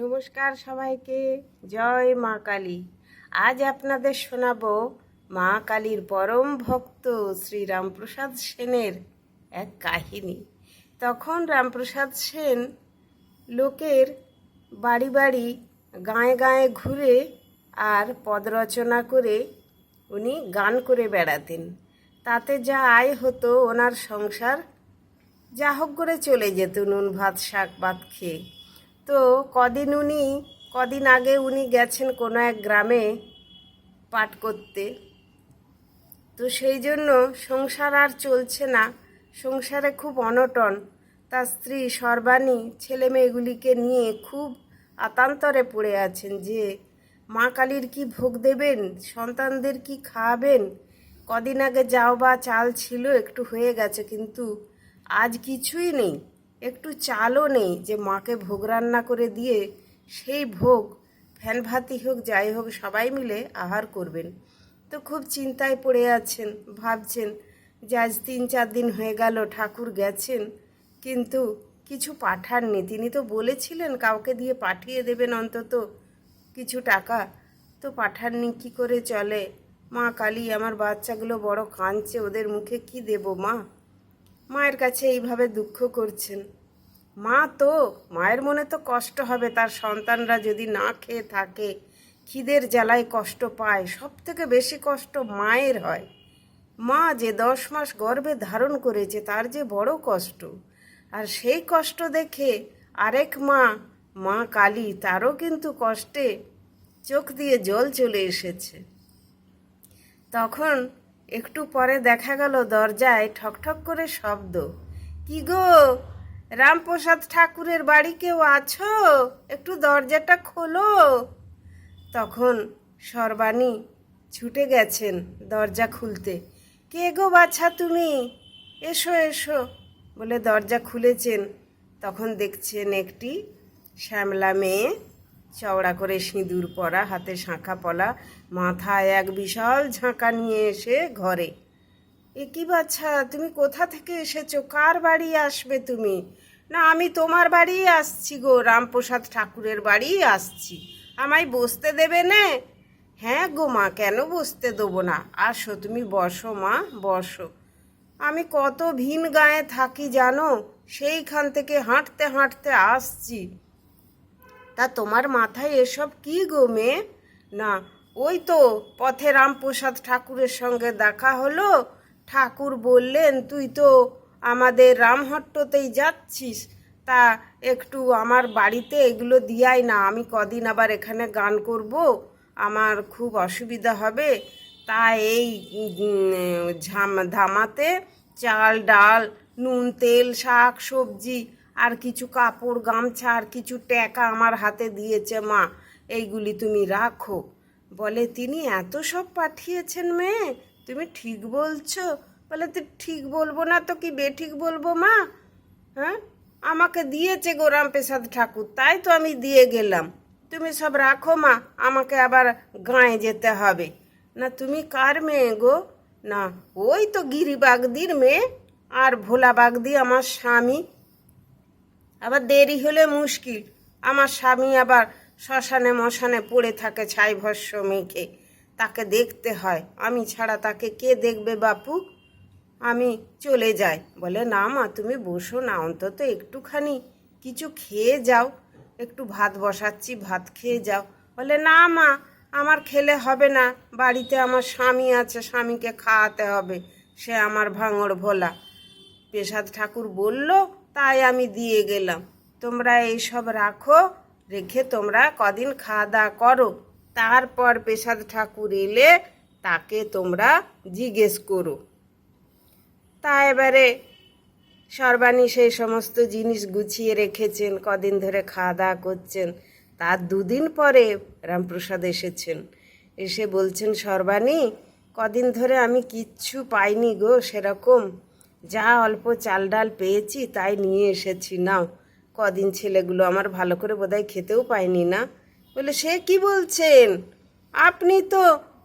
নমস্কার সবাইকে। জয় মা কালী। আজ আপনাদের শোনাবো মা কালীর পরম ভক্ত শ্রী রামপ্রসাদ সেনের এক কাহিনী। তখন রামপ্রসাদ সেন লোকের বাড়ি বাড়ি গায়ে গায়ে ঘুরে আর পদ রচনা করে উনি গান করে বেড়াতেন। তাতে যা আয় হতো ওনার সংসার, যা হোক করে চলে যেত নুন, ভাত, শাক, ভাত খেয়ে। তো কদিন উনি, কদিন আগে উনি গেছেন কোনো এক গ্রামে পাঠ করতে। তো সেই জন্য সংসার আর চলছে না। সংসারে খুব অনটন। তার স্ত্রী সর্বাণী ছেলে মেয়েগুলিকে নিয়ে খুব আতান্তরে পড়ে আছেন যে, মা কালীর কি ভোগ দেবেন? সন্তানদের কি খাওয়াবেন? কদিন আগে যাও বা চাল ছিল, একটু হয়ে গেছে, কিন্তু আজ কিছুই নেই। একটু চালও নেই যে মাকে ভোগ রান্না করে দিয়ে সেই ভোগ, ফ্যান ভাতি হোক, যাই হোক, সবাই মিলে আহার করবেন। তো খুব চিন্তায় পড়ে আছেন, ভাবছেন যে আজ তিন চার দিন হয়ে গেল, ঠাকুর গেছেন, কিন্তু কিছু পাঠাননি। তিনি তো বলেছিলেন কাউকে দিয়ে পাঠিয়ে দেবেন অন্তত কিছু টাকা। তো পাঠাননি কি করে চলে? মা কালী, আমার বাচ্চাগুলো বড় কাঁদছে, ওদের মুখে কি দেব মা? মায়ের কাছে এইভাবে দুঃখ করছেন। মা তো, মায়ের মনে তো কষ্ট হবে, তার সন্তানরা যদি না খেয়ে থাকে, খিদের জ্বালায় কষ্ট পায় সব থেকে বেশি কষ্ট মায়ের হয়। মা যে দশ মাস গর্ভে ধারণ করেছে, তার যে বড় কষ্ট। আর সেই কষ্ট দেখে আরেক মা মা কালী, তারও কিন্তু কষ্টে চোখ দিয়ে জল চলে এসেছে। তখন একটু পরে দেখা গেল দরজায় ঠকঠক করে শব্দ। কি গো? রামপ্রসাদ ঠাকুরের বাড়ি কেউ আছো? একটু দরজাটা খোলো। তখন সর্বাণী ছুটে গেছেন দরজা খুলতে। কে গো বাছা তুমি? এসো এসো, বলে দরজা খুলেছেন। তখন দেখছেন একটি শ্যামলা মেয়ে চওড়া করে সিঁদুর পরা, হাতে শাঁখা পলা, মাথায় এক বিশাল ঝাঁকা নিয়ে এসে ঘরে। এ কি বাচ্চা, তুমি কোথা থেকে এসেছ? কার বাড়ি আসবে তুমি? না, আমি তোমার বাড়ি আসছি গো, রামপ্রসাদ ঠাকুরের বাড়ি আসছি। আমায় বসতে দেবে না? হ্যাঁ গো মা, কেন বসতে দেবো না? আসো, তুমি বসো মা, বসো। আমি কত ভিন গায়ে থাকি জানো? সেইখান থেকে হাঁটতে হাঁটতে আসছি। তা তোমার মাথায় এসব কি গো মেয়ে? না, ওই তো পথে রামপ্রসাদ ঠাকুরের সঙ্গে দেখা হলো। ঠাকুর বললেন, তুই তো আমাদের রামহট্টতেই যাচ্ছিস। তা একটু আমার বাড়িতে এগুলো দিয়াই না, আমি কদিন আবার এখানে গান করব। আমার খুব অসুবিধা হবে। তা এই ধামাতে চাল, ডাল, নুন, তেল, শাক, সবজি আর কিছু কাপড়, গামছা আর কিছু টাকা আমার হাতে দিয়েছে মা। এইগুলি তুমি রাখো। বলে, তিনি এত সব পাঠিয়েছেন মেয়ে? তুমি ঠিক বলছো? বলে তুই ঠিক বলব না তো কি বেঠিক বলব মা? হ্যাঁ? আমাকে দিয়েছে গোরাম প্রসাদ ঠাকুর, তাই তো আমি দিয়ে গেলাম। তুমি সব রাখো মা, আমাকে আবার গাঁয়ে যেতে হবে। না, তুমি কার মেয়ে গো? না, ওই তো গিরিবাগদির মেয়ে। আর ভোলা বাগদি আমার স্বামী আবার দেরি হলে মুশকিল। আমার স্বামী আবার শ্মশানে মশানে পড়ে থাকে ছাই ভস্য মেখে। তাকে দেখতে হয়। আমি ছাড়া তাকে কে দেখবে বাপু? আমি চলে যাই। বলে, না মা, তুমি বসো না, অন্তত একটুখানি কিছু খেয়ে যাও। একটু ভাত বসাচ্ছি, ভাত খেয়ে যাও। বলে, না মা, আমার খেলে হবে না। বাড়িতে আমার স্বামী আছে, স্বামীকে খাওয়াতে হবে। সে আমার ভাঙড় ভোলা। পেশাদ ঠাকুর বলল তাই আমি দিয়ে গেলাম। তোমরা এইসব রাখো, রেখে তোমরা কদিন খাওয়া দাওয়া করো। তারপর পেশাদ ঠাকুর এলে তাকে তোমরা জিজ্ঞেস করো। তা এবারে সর্বাণী সেই সমস্ত জিনিস গুছিয়ে রেখেছেন, কদিন ধরে খাওয়া দাওয়া করছেন। তার দুদিন পরে রামপ্রসাদ এসেছেন। এসে বলছেন, সর্বাণী, কদিন ধরে আমি কিচ্ছু পাইনি গো, সেরকম যা অল্প চাল ডাল পেয়েছি তাই নিয়ে এসেছি, নাও। কদিন ছেলেগুলো আমার ভালো করে বোধহয় খেতেও পায়নি না। বলে, সে কি বলছেন? আপনি তো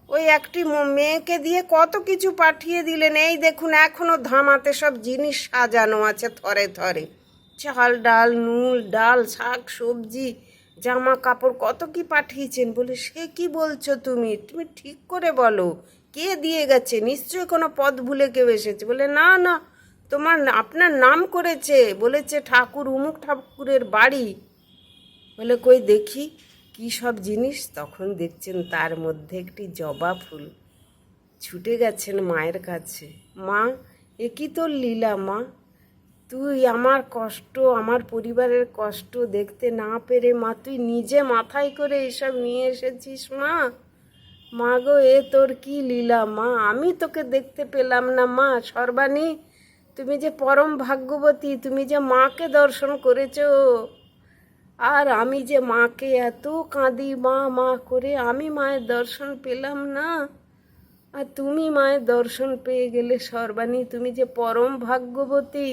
ওই একটি মেয়েকে দিয়ে কত কিছু পাঠিয়ে দিলেন। এই দেখুন, এখনও ধামাতে সব জিনিস সাজানো আছে থরে থরে। চাল ডাল, নুন, ডাল, শাক, সবজি, জামা কাপড় কত কি পাঠিয়েছেন? বলে, সে কি বলছো তুমি? তুমি ঠিক করে বলো। কে দিয়ে গেছে? নিশ্চয়ই কোনো পদ ভুলে কেউ এসেছে। বলে, না না, তোমার আপনার নাম করেছে। বলেছে, ঠাকুর, উমুক ঠাকুরের বাড়ি। বলে, কই দেখি, কি সব জিনিস? তখন দেখছেন তার মধ্যে একটি জবা ফুল ছুটে গেছেন মায়ের কাছে। মা, এ কি তোর লীলা, মা? তুই আমার কষ্ট, আমার পরিবারের কষ্ট দেখতে না পেরে, মা, তুই নিজে মাথায় করে এসব নিয়ে এসেছিস, মা? মা গো, এ তোর কি লীলা মা? আমি তোকে দেখতে পেলাম না মা, সর্বাণী। তুমি যে পরম ভাগ্যবতী, তুমি যে মাকে দর্শন করেছ। আর আমি যে মাকে এত কাঁদি, মা মা করে আমি মায়ের দর্শন পেলাম না। আর তুমি মায়ের দর্শন পেয়ে গেলে সর্বাণী, তুমি যে পরম ভাগ্যবতী।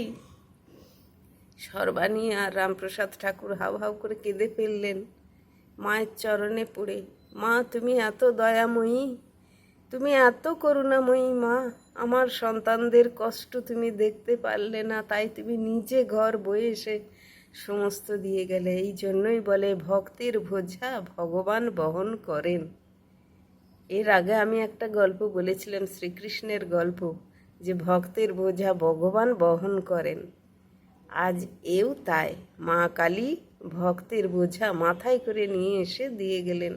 সর্বাণী আর রামপ্রসাদ ঠাকুর হাউ হাউ করে কেঁদে ফেললেন, মায়ের চরণে পড়ে। মা, তুমি এত দয়াময়ী, তুমি এত করুণাময়ী মা। আমার সন্তানদের কষ্ট তুমি দেখতে পারলে না, তাই তুমি নিজে ঘর বয়ে এসে সমস্ত দিয়ে গেলে। এই জন্যই বলে, ভক্তির বোঝা ভগবান বহন করেন। এর আগে আমি একটা গল্প বলেছিলাম, শ্রীকৃষ্ণের গল্প, যে ভক্তের বোঝা ভগবান বহন করেন। আজ এও তাই। মা কালী ভক্তের বোঝা মাথায় করে নিয়ে এসে দিয়ে গেলেন।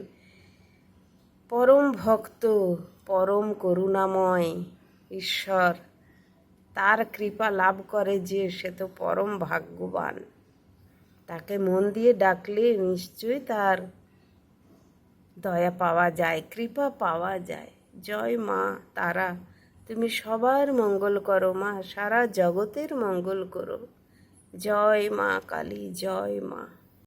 পরম ভক্ত, পরম করুণাময় ঈশ্বর। তার কৃপা লাভ করে যে সে তো পরম ভাগ্যবান। তাকে মন দিয়ে ডাকলে নিশ্চয়ই তার দয়া পাওয়া যায়, কৃপা পাওয়া যায়। জয় মা, তারা, তুমি সবার মঙ্গল করো মা, সারা জগতের মঙ্গল করো। জয় মা কালী, জয় মা।